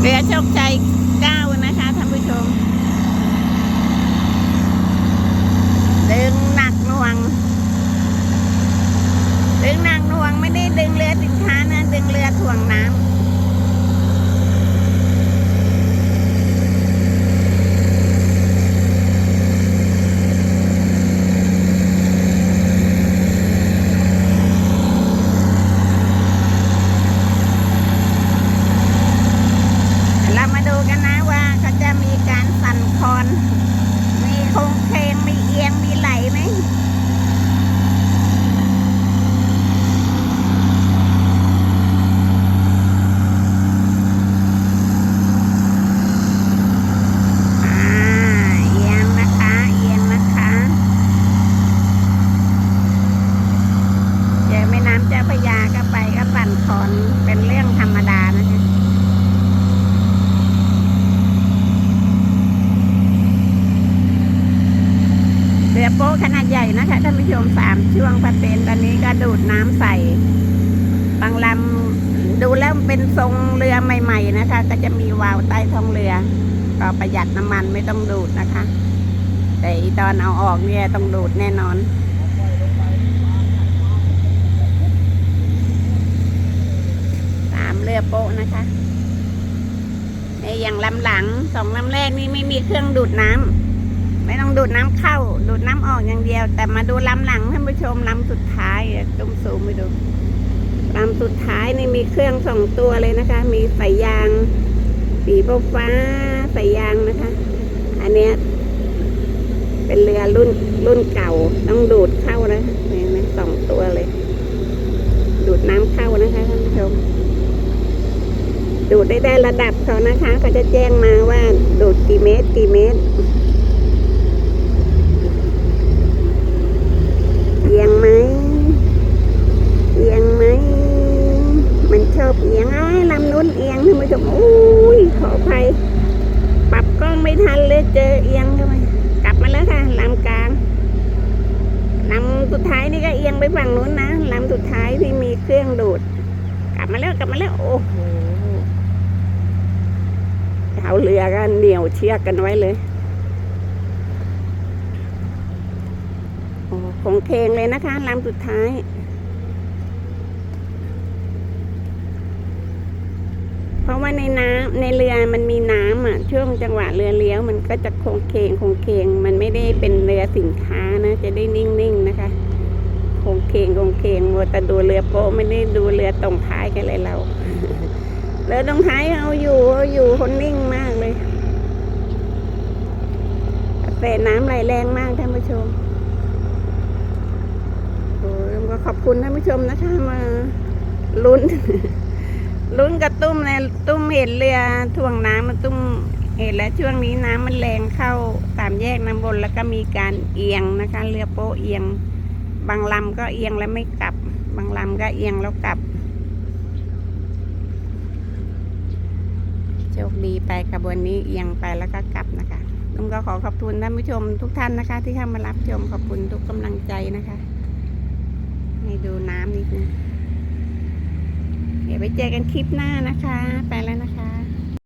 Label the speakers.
Speaker 1: เรือโชคชัยเก้านะคะท่านผู้ชม ดึงหนักหน่วง ดึงหนักหน่วงไม่ได้ดึงเรือสินค้านะ ดึงเรือถ่วงน้ำ เรามาดูกันนะว่าเขาจะมีการสั่นคลอน มีโครงเคงมีเอียง มีไหลไหม อ่า เอียงนะคะ เอียงนะคะ เจอแม่น้ำเจ้าพระยาก็ไปก็สั่นคลอนเป็นเรื่องธรรมดานะคะ เรือ โป๊ะขนาดใหญ่นะคะท่านผู้ชมสามช่วงพัดเป็นตอนนี้ก็ดูดน้ำใส่บางลำดูแล้วเป็นทรงเรือใหม่ ๆ นะคะ ก็จะมีวาล์วใต้ท้องเรือ ก็ประหยัดน้ำมันไม่ต้องดูดนะคะ แต่อีตอนเอาออกเนี่ยต้องดูดแน่นอนสามเรือโป๊ะนะคะในอย่างลำหลังสองลำแรกนี่ไม่มีเครื่องดูดน้ำ ไม่ต้องดูดน้ำเข้า ดูดน้ำออกอย่างเดียว แต่มาดูลำหลังท่านผู้ชมลำสุดท้ายตุ้มซูมไปดูลำสุดท้ายนี่มีเครื่องสองตัวเลยนะคะ มีสายยาง สีฟ้าสายยางนะคะ อันเนี้ยเป็นเรือรุ่นรุ่นเก่า ต้องดูดเข้านะเห็นไหมสองตัวเลย ดูดน้ำเข้านะคะท่านผู้ชมดูดได้ได้ระดับเขานะคะเขาจะแจ้งมาว่าดูดกี่เมตรกี่เมตร เอียงไหมเอียงไหม มันชอบเอียงอ้ายลำนู้นเอียงท่านผู้ ชมอุ้ยขออภัยปรับกล้องไม่ทันเลยเจอเอียงเข้าไปกลับมาแล้วค่ะลำกลางลำสุดท้ายนี่ก็เอียงไปฝั่งนู้นนะลำสุดท้ายที่มีเครื่องดูด กลับมาแล้วกลับมาแล้วโอ้โหเอาเรือกันเหนียวเชือกกันไว้เลยโอ้ของเคงเลยนะคะลำสุดท้าย เพ ราะว่าในน้ำในเรือมันมีน้ำอะช่วงจังหวะเรือเลี้ยวมันก็จะโคงเคงโคงเคงมันไม่ได้เป็นเรือสินค้านะ จะได้นิ่งๆนะคะโคงเคงโคงเคงมัวแต่ดูเรือโป๊ะไม่ได้ดูเรือตรงท้ายกันเลยเราเรือตรงท้ายเอาอยู่เอาอยู่คนนิ่งมากเลยแต่น้ำไหลแรงมากท่านผู้ชมโอ้ยก็ขอบคุณท่านผู้ชมนะคะมาลุ้น ลุ้นกับตุ้มเลยตุ้มเห็นเรือถ่วงน้ำมันตุ้มเห็นแล้วช่วงนี้น้ำมันแรงเข้าสามแยกน้ำบนแล้วก็มีการเอียงนะคะ เรือโป๊เอียง บางลำก็เอียงแล้วไม่กลับ บางลำก็เอียงแล้วกลับโชคดีไปขบวนนี้เอียงไปแล้วก็กลับนะคะลุงก็ขอขอบคุณท่านผู้ชมทุกท่านนะคะ ที่เข้ามารับชมขอบคุณทุกกำลังใจนะคะ ให้ดูน้ำนิดนึง เดี๋ยวไปเจอกันคลิปหน้านะคะ ไปแล้วนะคะ